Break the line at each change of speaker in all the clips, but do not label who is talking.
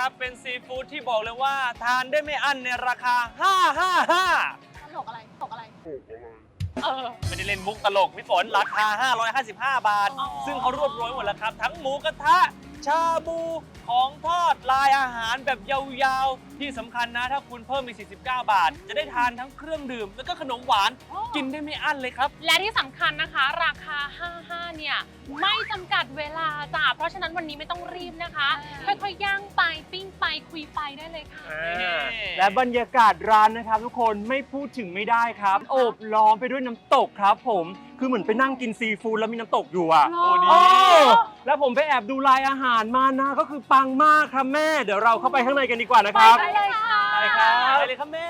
ใช่
เลยครับ เป็นซีฟู้ดที่บอกเลยว่า ทานได้ไม่อั้นในราคา 555
ตลกอะไรตลกอะไร เออ
ไม่ได้เล่นมุกตลกพี่ฝนราคา 555 บาท
อ๋อ
ซึ่งเขารวบรวมไว้หมดแล้วครับ ทั้งหมูกระทะ ชาบูของทอดลายอาหารแบบยาวๆ ที่สำคัญนะ ถ้าคุณเพิ่มอีก49 บาท จะได้ทานทั้งเครื่องดื่ม แล้วก็ขนมหวาน
โอ้
กินได้ไม่อั้นเลยครับ
และที่สำคัญนะคะ ราคา 55 เนี่ย ไม่จำกัดเวลาจ้ะเพราะฉะนั้นวันนี้ไม่ต้องรีบนะคะ ค่อยๆย่างไปปิ้งไปคุยไปได้เลยค่ะ
และบรรยากาศร้านนะครับ ทุกคนไม่พูดถึงไม่ได้ครับ โอบล้อมไปด้วยน้ำตกครับผม คือเหมือนไปนั่งกินซีฟู้ดแล้วมีน้ำตกอยู่อะ
โอ้ดี
โอ้ แล้วผมไปแอบดูลายอาหารมานะ ก็คือปังมากครับแม่ เดี๋ยวเราเข้าไปข้างในกันดีกว่านะครับ
ไปเลยค่ะ
ไปครับไปเลยครับแม่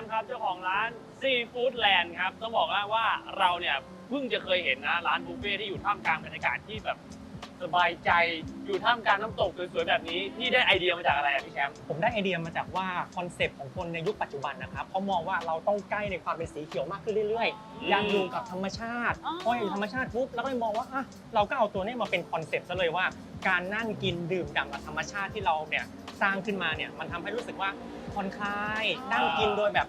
มป์ครับเจ้าของร้านซีฟู้ดแลนด์ครับต้องบอกว่าเราเนี่ยเพิ่งจะเคยเห็นนะร้านบุฟเฟ่ที่อยู่ท่ามกลางบรรยากาศที่แบบ สบายใจอยู่ท่ามกลางน้ำตกสวยๆแบบนี้พี่ได้ไอเดียมาจากอะไรอะพี่แชมป์
ผมได้ไอเดียมาจากว่าคอนเซปต์ของคนในยุคปัจจุบันนะครับเขามองว่าเราต้องใกล้ในความเป็นสีเขียวมากขึ้นเรื่อย
อืม
ๆอยากอยู่กับธรรมชาติ
อ๋อ
พออยู่ธรรมชาติปุ๊บเราก็เลยมองว่าอะเราก็เอาตัวนี้มาเป็นคอนเซปต์ซะเลยว่า การนั่งกินดื่มด่ำกับธรรมชาติที่เราเนี่ยสร้างขึ้นมาเนี่ยมันทำให้รู้สึกว่าผ่อนคลายนั่งกินโดยแบบ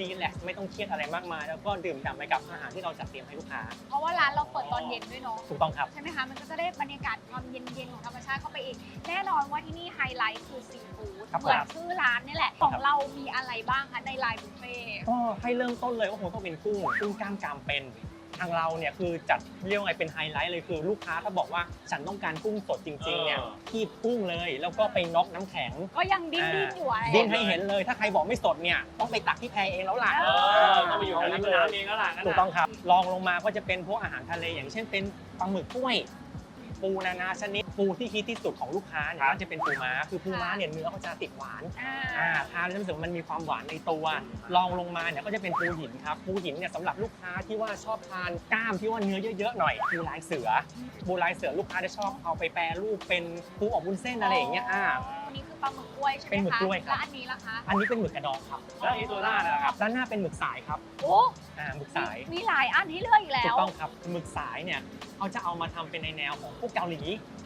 รีแลกซ์ไม่ต้องเครียดอะไรมากมาย แล้วก็ดื่มด่ำไปกับอาหารที่เราจัดเตรียมให้ลูกค้า
เพราะว่าร้านเราเปิดตอนเย็นด้วยเนาะ
ถูกต้องครับ
ใช่ไหมคะ มันก็จะได้บรรยากาศความเย็นๆของธรรมชาติเข้าไปอีก แน่นอนว่าที่นี่ไฮไลท์คือซีฟู้ด
ครับ
เหมือน
ครับ
ชื่อร้านนี่แหละ ของเรามีอะไรบ้างคะในไลน์บุฟเฟ่ต์
ก็ให้เริ่มต้นเลยว่าผมต้องเป็นกุ้งกุ้งกล้ามกรามเป็น ทางเราเนี่ยคือจัดเรียกว่าไงเป็นไฮไลท์เลยคือลูกค้าถ้าบอกว่าฉันต้องการกุ้งสดจริงๆเนี่ย
เออ
คีบกุ้งเลย แล้วก็ไปน็อกน้ำแข็ง
ก็ยังดิ้นดิ้นๆอยู่อะไร
ดิ้นให้เห็นเลยถ้าใครบอกไม่สดเนี่ยต้องไปตักที่แพเองแล้วล่ะ
เออต้องไปอยู่ในน้ำน้ำเองแล้วล่ะงั้น
ถูก
น่ะ
ต้องครับลองลงมาก็จะเป็นพวกอาหารทะเลอย่างเช่นเป็นปลาหมึกกล้วย ปูนานาชนิดปูที่ฮิตที่สุดของลูกค้าเนี่ยก็จะเป็นปูม้าคือปูม้าเนี่ยเนื้อเขาจะติดหวาน
อ่า
อ่าทานแล้วรู้สึกว่ามันมีความหวานในตัวลองลงมาเนี่ยก็จะเป็นปูหินครับปูหินเนี่ยสำหรับลูกค้าที่ว่าชอบทานกล้ามที่ว่าเนื้อเยอะๆหน่อยปูลายเสือปูลายเสือลูกค้าจะชอบเอาไปแปรรูปเป็นปูอบวุ้นเส้นอะไรอย่างเงี้ยอ่า
อันนี้คือปลาหมึกกล้วยใช่ไหมคะ
เป็นหมึกกล้วยครับ
แล้วอันนี้ล่ะคะ
อันนี้เป็นหมึกกระดองครับ
แล้วไอ้ตัวหน้าน่ะนะครับ
ด้านหน้าเป็นหมึกสายครับ
โอ้
อ่าหมึกสาย
มีหลายอันให้เลือกอีกแล้
ถู
ว
กต้องครับหมึกสายเนี่ย เขาจะเอามาทำเป็นในแนวของพวกเกาหลี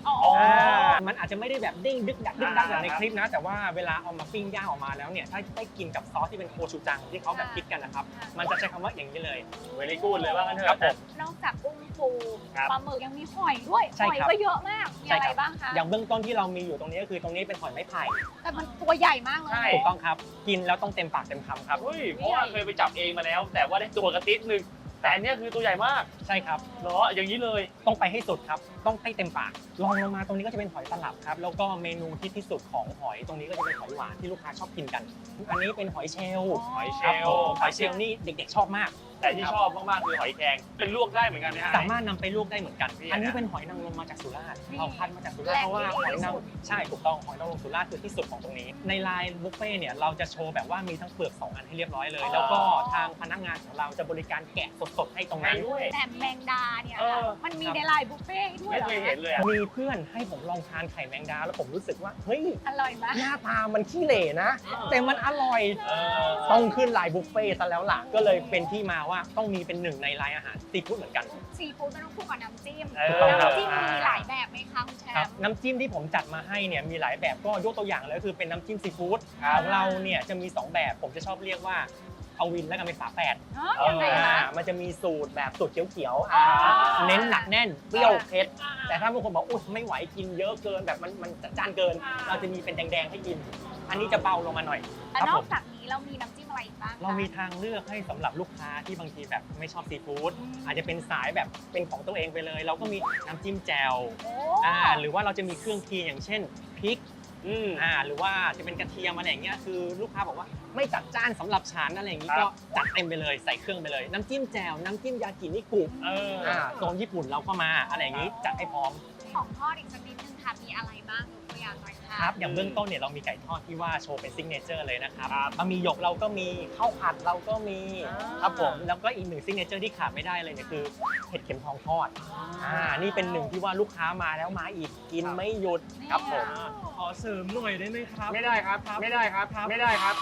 อ๋อ
อ่ามันอาจจะไม่ได้แบบเด้งดึกดักดึกดักอย่างในคลิปนะ แต่ว่าเวลาเอามาปิ้งย่างออกมาแล้วเนี่ย ถ้าได้กินกับซอสที่เป็นโคชูจังที่เขาแบบคิดกันนะครับ มันจะใช้คำว่าอย่างนี้เลย
เวลีกูดเลยว่างั้นเถ
ครับ
อะ
ผม
นอกจากกุ้งปู
ครับ
ปลาหมึกยังมีหอยด้วย
ใช่
หอย
ครับ
ก็เยอะมากมี
ใช่
อะไร
ครับ
บ้างคะ
อย่างเบื้องต้นที่เรามีอยู่ตรงนี้ก็คือตรงนี้เป็นหอยไม้ไผ่
แต่มันตัวใหญ่มากเลย
ใช่
ถูกต้องครับ กินแล้วต้องเต็มปากเต็มคำครับ
เฮ้ยเพราะว่าเคยไปจับเองมาแล้ว แต่ว่าได้ตัวกระติดนึง แต่อันเนี้ยคือตัวใหญ่มาก
ใช่ครับ
เหรออย่างนี้เลย
ต้องไปให้สุดครับ ต้องให้เต็มปากลองลงมาตรงนี้ก็จะเป็นหอยตลับครับ แล้วก็เมนูที่ที่สุดของหอยตรงนี้ก็จะเป็นหอยหวานที่ลูกค้าชอบกินกัน อันนี้เป็นหอยเชลล์
หอยเช
ครับ
ล
ผม
ล์
หอยเชลล์นี่เด็กๆชอบมาก
แต่ที่ชอบมากๆคือหอยแครงเป็นลวกได้เหมือนกันนะฮะ
สามารถนำไปลวกได้เหมือนกัน
นี่
อันนี้
นะ
เป็นหอยนางรมมาจากสุราษฎร์
นี่
เราคัดมาจากสุราษฎร์เพราะว่าหอยนาง
แหล่งที่ดีที่สุด
ใช่ถูกต้องหอยนางรมสุราษฎร์คือที่สุดของตรงนี้ ในไลน์บุฟเฟ่ต์เนี่ยเราจะโชว์แบบว่ามีทั้งเปลือกสองอันให้เรียบร้อยเลย แล้วก็ทางพนักงานของเราจะบริการแกะสดๆให้ตรง
ไง
นั้น
ด้วย
แต่แมงดาเนี่ย
เออ
มันมีในไลน์บุฟเฟ่ต์ด้วย
ไม่
เหรอ
เคยเห็นเลยอะ
มีเพื่อนให้ผมลองทานไข่แมงดา แล้วผมรู้สึกว่า เฮ้ย
อร่อยมาก
หน้าตามันขี้เหร่นะ แต่มันอร่อย
เออ
ต้องขึ้นไลน์บุฟเฟ่ต์ซะแล้วล่ะ ก็เลยเป็นที่มาว่าต้องมีเป็นหนึ่งในไลน์อาหารซีฟู้ดเหมือนกัน
ซีฟู้ดมันต้องคู่กับน้ำจิ้ม
เออ
น้ำจิ้มมีหลายแบบไหมคะคุณแช
ครับ
มป์
น้ำจิ้มที่ผมจัดมาให้เนี่ยมีหลายแบบก็ยกตัวอย่างเลยก็คือเป็นน้ำจิ้มซีฟู้ด
ครั
ข
บ
องเราเนี่ยจะมี 2 แบบผมจะชอบเรียกว่า เอาวินและกันเป็นฝาแฝด
เนอะยังไง
อ่า
คะ
มันจะมีสูตรแบบสูตรเขียวๆ
อ่า
เน้นหนักแน่นเปรี้ยวเผ็ด แต่ถ้าบางคนบอกอุ้ยไม่ไหวกินเยอะเกินแบบมันมันจัดจ้านเกินเราจะมีเป็นแดงๆให้กิน อันนี้จะเบาลงมาหน่อย
แต่
ครับ
น
ผ
อก
ม
จากนี้เรามีน้ำจิ้มอะไรอีกบ้างคะ
เรามีทางเลือกให้สำหรับลูกค้าที่บางทีแบบไม่ชอบซีฟู้ด
อืม
อาจจะเป็นสายแบบเป็นของตัวเองไปเลย เราก็มีน้ำจิ้มแจ่ว
โอ้
อ่าหรือว่าเราจะมีเครื่องเคียงอย่างเช่นพริก
อืม
อ่าหรือว่าจะเป็นกระเทียมอะไรอย่างเงี้ยคือลูกค้าบอกว่า ไม่จัดจ้านสำหรับฉันอะไรอย่างนี้
ครั
ก็
บ
จัดเต็มไปเลยใส่เครื่องไปเลย น้ำจิ้มแจ่วน้ำจิ้มยากินิกุ
เออ
อ่าโซนญี่ปุ่นเราก็มาอะไรอย่างนี้จัดให้พร้อม
ของทอดอีกสักนิดนึงค่ะ มีอะไรบ้างยกตัวอย่างหน่อยค่ะ
ครับอย่างเบื้องต้นเนี่ยเรามีไก่ทอดที่ว่าโชว์เป็นซิกเนเจอร์เลยนะครับ
ครับ
บะหมี่หยกเราก็มีข้าวผัดเราก็มี
อ่า
ครับผมแล้วก็อีกหนึ่งซิกเนเจอร์ที่ขาดไม่ได้เลยเนี่ยคือเห็ดเข็มทองทอดอ่านี่เป็นหนึ่งที่ว่าลูกค้ามาแล้วมาอีกกินไม่หยุดครับผม
ขอเสริมหน่อยได้ไหมครับ
ไม่ได้ครับ ไม่ได้ครับ ไม่ได้ครับ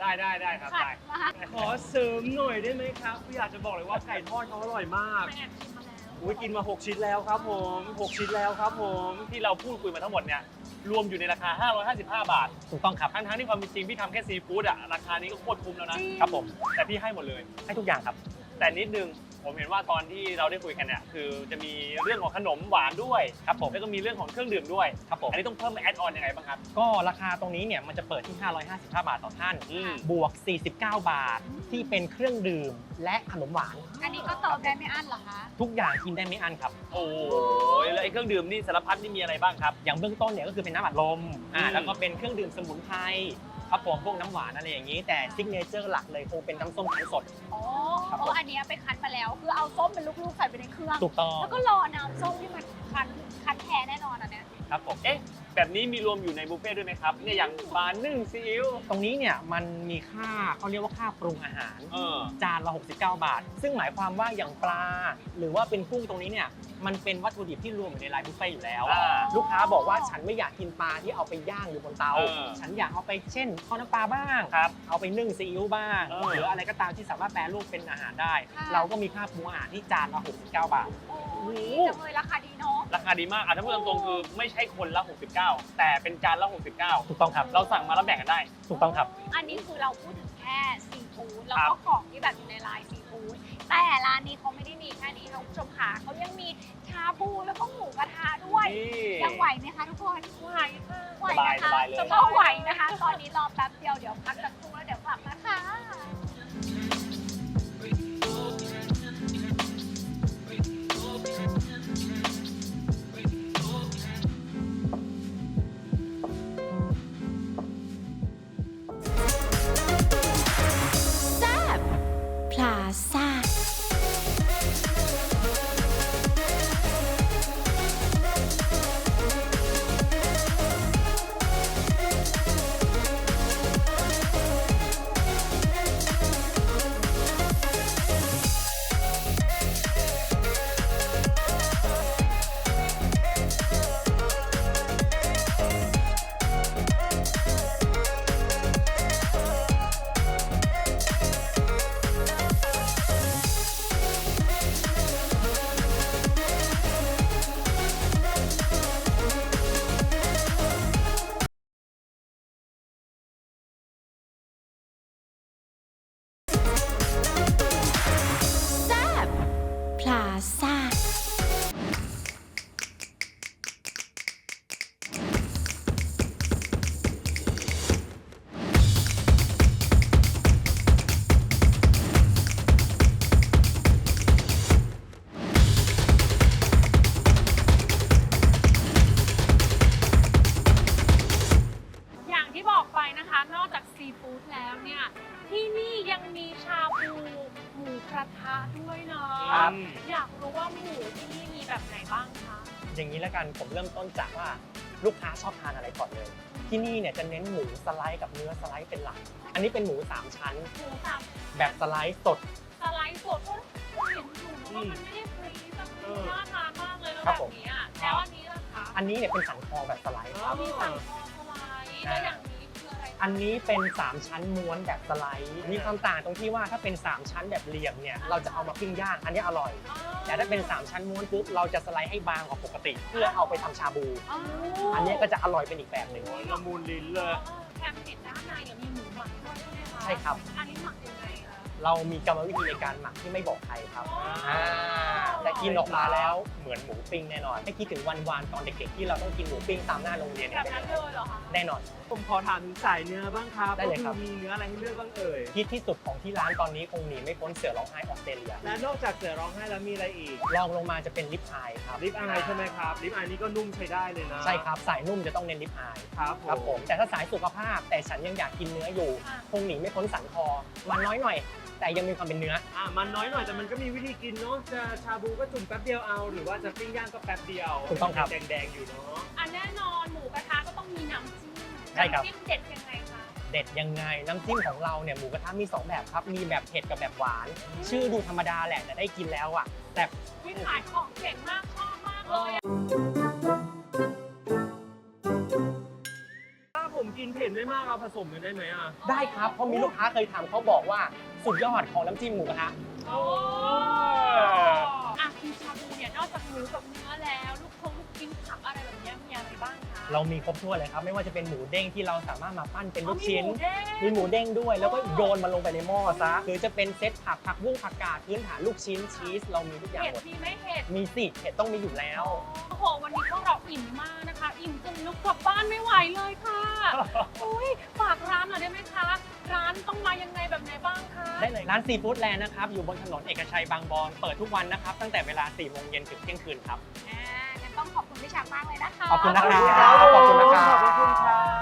ได้ได้ได้ครับ
ขัด
ได้
มาก
ขอเสริมหน่อยได้ไหมครับอยากจะบอกเลยว่าไก่ทอดเขาอร่อยมาก
แม่ชิมมาแล้ว
อุ้ยกินมา 6 ชิ้นแล้วครับผม6ชิ้นแล้วครับผม
ที่เราพูดคุยมาทั้งหมดเนี่ยรวมอยู่ในราคา 555 บาท
ถูกต้องครับ
ทั้งทั้งๆที่ความเป็นจริงพี่ทำแค่ซีฟู้ดอะราคานี้ก็โคตรคุ้มแล้วนะ
จริง
ครับผม
แต่พี่ให้หมดเลย
ให้ทุกอย่างครับ
แต่นิดนึง ผมเห็นว่าตอนที่เราได้คุยกันเนี่ยคือจะมีเรื่องของขนมหวานด้วย
ครับผม
แล้วก็มีเรื่องของเครื่องดื่มด้วย
ครับผม
อันนี้ต้องเพิ่มแอดออนยังไงบ้างครับ
ก็ราคาตรงนี้เนี่ยมันจะเปิดที่ 555 บาทต่อท่าน
อืม
บวก 49 บาทที่เป็นเครื่องดื่มและขนมหวาน
อันนี้ก็เติมได้ไม่อั้นเหรอคะ
ทุกอย่างกินได้ไม่อั้นครับ
โอ้ยแล้วไอ้เครื่องดื่มนี่สารพัดนี่มีอะไรบ้างครับ
อย่างเบื้องต้นเนี่ยก็คือเป็นน้ำอัดลมอ่า
อืม
แล้วก็เป็นเครื่องดื่มสมุนไพรครับผมพวกน้ำหวานอะไรอย่างนี้ แต่ซิกเนเจอร์หลักเลยคงเป็นน้ำส้มคั้นสด
โอ้
ครับผม
โอ้อันเนี้ยไปคั้นมาแล้ว คือเอาส้มเป็นลูกๆใส่ไปในเครื่อง
ถูกต้อง
แล้วก็รอน้ำส้มที่มันคั้นคั้นแท้แน่นอนอันเนี้ย
ครับผม
เอ๊ะแบบนี้มีรวมอยู่ในบุฟเฟ่ต์ด้วยไหมครับเนี่ยอย่างปลานึ่งซีอิ๊ว
ตรงนี้เนี่ยมันมีค่าเขาเรียกว่าค่าปรุงอาหาร
เออ
จานละ 69 บาท ซึ่งหมายความว่าอย่างปลา หรือว่าเป็นกุ้งตรงนี้เนี่ย มันเป็นวัตถุดิบที่รวมอยู่ในไลน์บุฟเฟ่ต์อยู่แล้ว
อ่า
ลูกค้าบอกว่าฉันไม่อยากกินปลาที่เอาไปย่างอยู่บนเตา
เออ
ฉันอยากเอาไปเช่นทอดน้ำปลาบ้าง
ครับ
เอาไปนึ่งซีอิ๊วบ้าง
เออ
หรืออะไรก็ตามที่สามารถแปรรูปเป็นอาหารได้
ค่ะ
เราก็มีค่าปรุงอาหารที่จานละ69 บาท
โอ้ยจังเลยราคาดีเนาะ
ราคาดีมากอะถ้าพูดตรงๆคือไม่ใช่คนละ 69 แต่เป็นจานละ 69
ถูกต้องครับ
เราสั่งมาแล้วแบ่งกันได้
ถูกต้องครับ
อันนี้คือเราพูดถึงแค่ซีฟู้ดแล้ว
ครั
ก็
บ
ของที่แบบอยู่ในไลน์ซีฟู้ดแต่ร้านนี้เขา ชาบูแล้วก็หมูกระทะด้วย
นี่
ยังไหวไหมคะทุกคน
ไหวค่ะ
ไหว
สบาย
นะคะ
สบายเลย
ก็ไหวนะคะ ตอนนี้รอแป๊บ
3 ทะด้วยเนาะ
ครับ
อยากรู้ว่าหมูที่นี่มีแบบไหนบ้างคะ
อย่างนี้แล้วกันผมเริ่มต้นจากว่าลูกค้าชอบทานอะไรก่อนเลย ที่นี่เนี่ยจะเน้นหมูสไลด์กับเนื้อสไลด์เป็นหลัก อันนี้เป็นหมูสามชั้น
หมูสับ
แบบสไลด์สด
สไลด์สดก็เห็นอยู่นะว่ามันไม่ได้ฟรีแต่มัน
เออ
น่าทานมากเลยแล้ว
ครั
แบบบ
ผม
นี้อะแล้วอันนี้ล่ะคะ
อันนี้เนี่ยเป็นสันคอแบบสไลด์ครับ
มีสั่งคอสไลด์แล้วอย่างนี้คื ออะไรคะ
อันนี้เป็น 3 ชั้นม้วนแบบสไลด์มีความต่างตรงที่ว่าถ้าเป็น 3 ชั้นแบบเหลี่ยมเนี่ยเราจะเอามาปิ้งย่างอันนี้อร่อย แต่ถ้าเป็น 3 ชั้นม้วนปุ๊บเราจะสไลด์ให้บางกว่าปกติ เพื่อเอาไปทำชาบู
อ๋อ
อันนี้ก็จะอร่อยเป็นอีกแบบหนึ่ง
โอ้ยละมุนลิ้นเลย
แถมติดด้านในเนี่ยมีหมูหมักด้วยใช่ไหมคะ
ใช่ครับ
อันนี้หมักยังไงคะ
เรามีกรรมวิธีในการหมักที่ไม่บอกใครครับอ่าแต่กินออกมาแล้วเหมือนหมูปิ้งแน่นอนให้คิดถึงวันวานตอนเด็กๆที่เราต้องกินหมูปิ้งตามหน้าโรงเรียน
แบ
เนี่ย
บนั้นเลยเหรอคะ
แน่นอน
อ
ผมขอถามถึงสายเนื้อบ้างครับ
ได้เลยครับ
ก็อมีเนื้ออะไรให้เลือกบ้างเอ่ย
ฮิตที่สุดของที่ร้านตอนนี้คงหนีไม่พ้นเสือร้องไห้ออสเตรเลีย
และนอกจากเสือร้องไห้แล้วมีอะไรอีก
ลองลงมาจะเป็นลิปอายครับ
ลิปอายใช่ไหมครับลิปอายนี่ก็นุ่มใช้ได้เลยนะ
ใช่ครับสายนุ่มจะต้องเน้นลิปอาย
ครับ
ครับผมแต่ถ้าสายสุขภาพแต่ฉันยังอยากกินเนื้ออยู่
ค่ะ
คงหนีไม่พ้นสันคอ มันน้อยหน่อย แต่ยังมีความเป็นเนื้อ
อะมันน้อยหน่อยแต่มันก็มีวิธีกินเนาะจะชาบูก็จุ่มแป๊บเดียวเอา หรือว่าจะปิ้งย่างก็แป๊บเดียว
ถูกต้องครับ
แดงๆอยู่เนาะ
อันแน่นอนหมูกระทะก็ต้องมีน้ำจิ้ม
ใช่ครับ
น้ำจิ้มเด็ดยังไงคะ
เด็ดยังไง น้ำจิ้มของเราเนี่ยหมูกระทะมี 2 แบบครับ มีแบบเผ็ดกับแบบหวาน ชื่อดูธรรมดาแหละแต่ได้กินแล้วอะแต่
วิขายของเก่งมากชอบมากเลยอะ
ถ้าผมกินเผ็ดไม่มากเอาผสมกันได้ไหมอะ
ได้ครับเพราะมีลูกค้าเคยทำเขาบอกว่าสุดยอดของน้ำจิ้มหมูกระทะ
โอ้อะคือชาบูเนี่ยนอกจากหมูกับเนื้อแล้ว ลูกคงลูกชิ้นผักอะไรแบบเนี้ยมีอะไรบ้างคะ
เรามีครบถ้วนเลยครับ ไม่ว่าจะเป็นหมูเด้งที่เราสามารถมาปั้นเป็นลูกชิ้น
อ๋อมีหมูเด้ง
มีหมูเด้งด้วย แล้วก็โยนมันลงไปในหม้อซะหรือจะเป็นเซตผักผักบุ้งผักกาดพื้นฐานลูกชิ้นชีสเรามีทุกอย่าง
เห็ด
หมด
มีไหม่เห็ด
มีสิเผ็ดต้องมีอยู่แล้ว
โอ้โห วันนี้พวกเราอิ่มมากนะคะ อิ่มจนลุกกลับบ้านไม่ไหวเลยค่ะอุ้ยฝากร้านหน่อยได้ไหมคะ ร้านต้องมายังไงแบบไหนบ้างคะ
ได้เลยร้านซีฟู้ดแลนด์นะครับ อยู่บนถนนเอกชัยบางบอนเปิดทุกวันนะครับ ตั้งแต่เวลา4โมงเย็นถึงเที่ยงคืนครับ
อ่างั้น ต้องขอบคุณพี่ช้างมากเลยนะคะ
ขอบคุณนะครับขอบคุณนะครับ
ขอบคุณครับ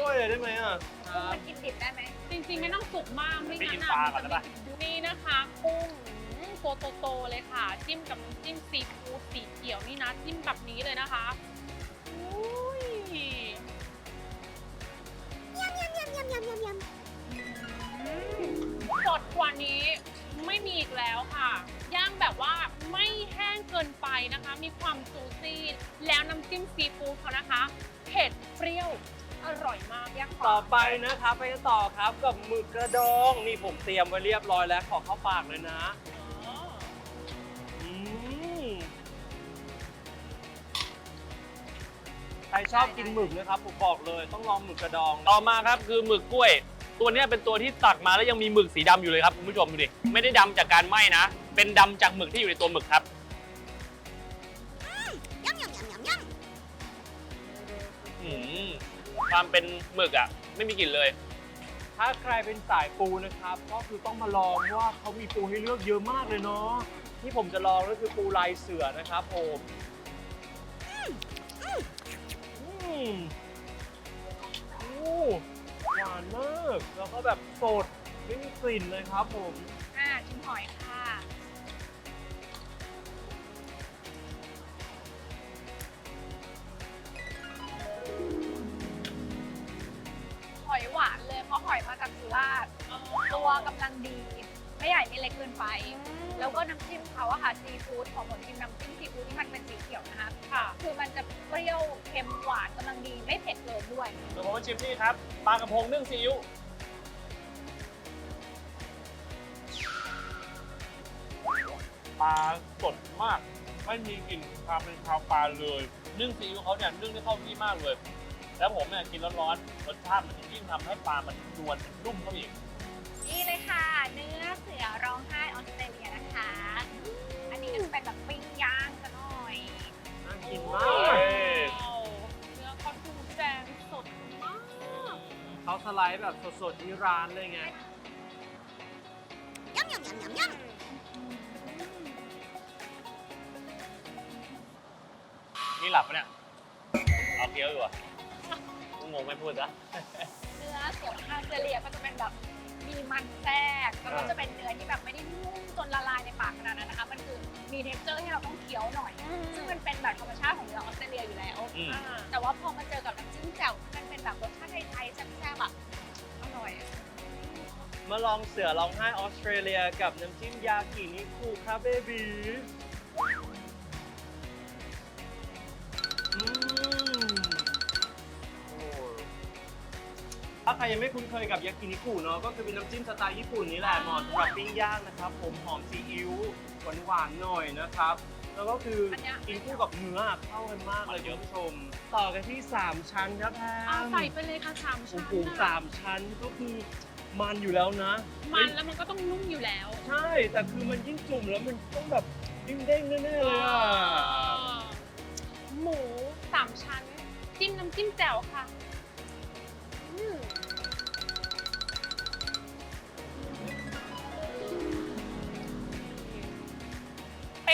ด้วยเลยได้ไหมอะ
กุ้งมันกินดิบได้ไหม
จริงๆไม่ต้องสุกมากไม่งั้น
ไปกิน
อะ
ปลาก่อนได้ปะ
นี่นะคะกุ้งอืมตัวโตๆเลยค่ะ จิ้มกับน้ำจิ้มซีฟู้ดสีเขียวนี่นะ จิ้มแบบนี้เลยนะคะอุ้ยสดกว่านี้ไม่มีอีกแล้วค่ะ ย่างแบบว่าไม่แห้งเกินไปนะคะ มีความซูซี่ แล้วน้ำจิ้มซีฟู้ดเขานะคะ เผ็ดเปรี้ยว อร่อยมากย่างข
ต่อไปนะครับไปกันต่อครับกับหมึกกระดองนี่ผมเตรียมไว้เรียบร้อยแล้วขอเข้าปากเลยนะอืมใครชอบกินหมึกนะครับผมบอกเลยต้องลองหมึกกระดอง
ต่อมาครับคือหมึกกล้วย ตัวเนี้ยเป็นตัวที่ตักมาแล้วยังมีหมึกสีดำอยู่เลยครับคุณผู้ชมดูดิไม่ได้ดำจากการไหม้นะ เป็นดำจากหมึกที่อยู่ในตัวหมึกครับ ความเป็นหมึกอะ ไม่มีกลิ่นเลย
ถ้าใครเป็นสายปูนะครับ ก็คือต้องมาลองเพราะว่าเขามีปูให้เลือกเยอะมากเลยเนาะที่ผมจะลองก็คือปูลายเสือนะครับผมอืมอู้หวานมาก แล้วก็แบบสดไม่มีกลิ่นเลยครับผม
อ่าชิมหอยค่ะ ไม่ใหญ่ไม่เล็กเกินไป แล้วก็น้ำจิ้มเขาอะค่ะซีฟู้ดของผมกินน้ำจิ้มซีฟู้ดที่มันเป็นสีเขียวนะคะ
ค่ะ
คือมันจะเปรี้ยวเค็มหวานกำลังดีไม่เผ็ดเลยด้วย
เดี๋ยวผมมาชิมนี่ครับปลากระพงนึ่งซีอิ๊วปลาสดมาก ไม่มีกลิ่นความเป็นคาวปลาเลยนึ่งซีอิ๊วเขาเนี่ยนึ่งได้เข้าที่มากเลย แล้วผมเนี่ยกินร้อนๆรสชาติมันจะยิ่งทำให้ปลามันนวลนุ่มเข้าไปอีก
นี่ เลยค่ะเนื้อเสือร้องไห้ออสเตรเลียนะคะ อันนี้ก็จะเป็นแบบปิ้งย่างซะหน่อย
น่ากิน
โอ้
มาก
ย
เนื้อเขาดูแดงสดมาก
เขาสไลด์แบบสดๆที่ร้านเลยไง
นี่หลับปะเนี่ย เอาเคี้ยวอยู่อะงงไม่พูดนะ
เนื้อเสือออสเตรเลียก็จะเป็นแบบ มีมันแทรกแล้วก็จะเป็นเนื้อที่แบบไม่ได้นุ่มจนละลายในปากขนาดนั้นนะคะ มันคือมีเท็กเจอร์ให้เราต้องเคี้ยวหน่อย ซึ่งมันเป็นแบบธรรมชาติของเนื้อออสเตรเลียอยู่แล้ว
อืม
อ่า
แต่ว่าพอมาเจอกับน้ำจิ้มแจ่วมันเป็นแบบรสชาติไทยๆแซ่บๆอะอร่อย
มาลองเสือร้องไห้ออสเตรเลียกับน้ำจิ้มยากินิคุครับเบบี ใครยังไม่คุ้นเคยกับยากินิคุเนาะก็คือเป็นน้ำจิ้มสไตล์ญี่ปุ่นนี่แหละเหมาะสำหรับปิ้งย่างนะครับ ผมหอมซีอิ๊วหวานหวานๆหน่อยนะครับ แล้วก็คืออน
เนี้ย
กินคู่กับเนื้อเข้ากันมากเลยคุณผู้ชม ต่อกันที่ 3 ชั้นครับแพ
เอา
ม
ใส่ไปเลยค่ะสามชั้
โอ้
น
โหสามชั้นก็คือมันอยู่แล้วนะ
มันแล้วมันก็ต้องนุ่มอยู่แล้ว
ใช่ แต่คือมันยิ่งจุ่มแล้วมันต้องแบบยิ่งเด้งแน่ๆเลยอะ
หมูสามชั้น จิ้มน้ำจิ้มแจ่วค่ะอืม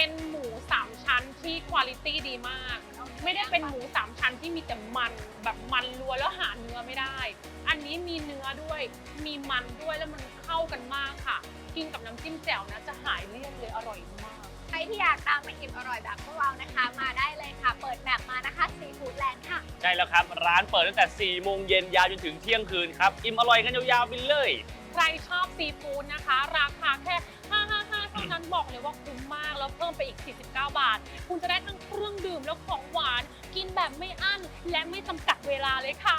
เป็นหมูสามชั้นที่คุณภาพดีมาก ไม่ได้เป็นหมูสามชั้นที่มีแต่มันแบบมันรัวแล้วหาเนื้อไม่ได้ อันนี้มีเนื้อด้วย มีมันด้วยแล้วมันเข้ากันมากค่ะ กินกับน้ำจิ้มแจ่วนะจะหายเลี่ยนเลยอร่อยมาก
ใครที่อยากตามมาอิ่มอร่อยแบบพวกเรานะคะ มาได้เลยค่ะ เปิดแบบมานะคะซีฟู้ดแลนด์ค่ะ
ใช่แล้วครับ ร้านเปิดตั้งแต่ 4 โมงเย็นยาวจนถึงเที่ยงคืนครับ อิ่มอร่อยกันยาวๆไปเลย
ใครชอบซีฟู้ดนะคะ ราคาแค่ 555 เท่านั้นบอกเลยว่าคุ้มมากแล้วเพิ่มไปอีก 49 บาท คุณจะได้ทั้งเครื่องดื่มแล้วของหวาน กินแบบไม่อั้นและไม่จำกัดเวลาเลยค่ะ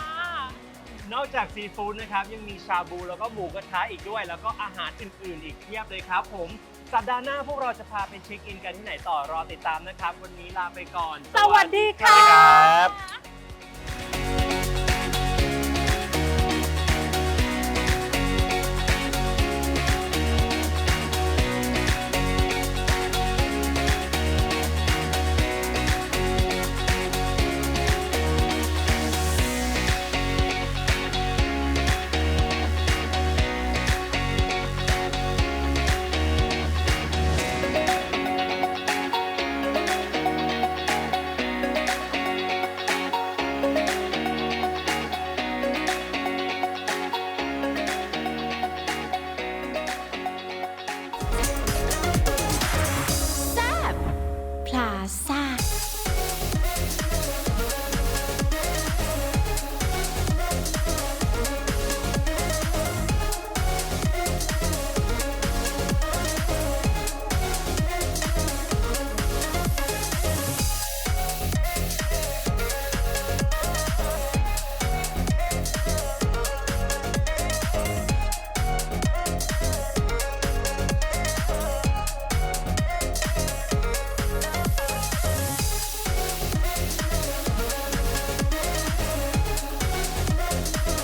นอกจากซีฟู้ดนะครับยังมีชาบูแล้วก็หมูกระทะอีกด้วย แล้วก็อาหารอื่นๆ อีกเพียบเลยครับผมสัปดาห์หน้าพวกเราจะพาไปเช็คอินกันที่ไหนต่อรอติดตามนะครับ วันนี้ลาไปก่อน
สวัสดีค่ะ
สวัสดีครับ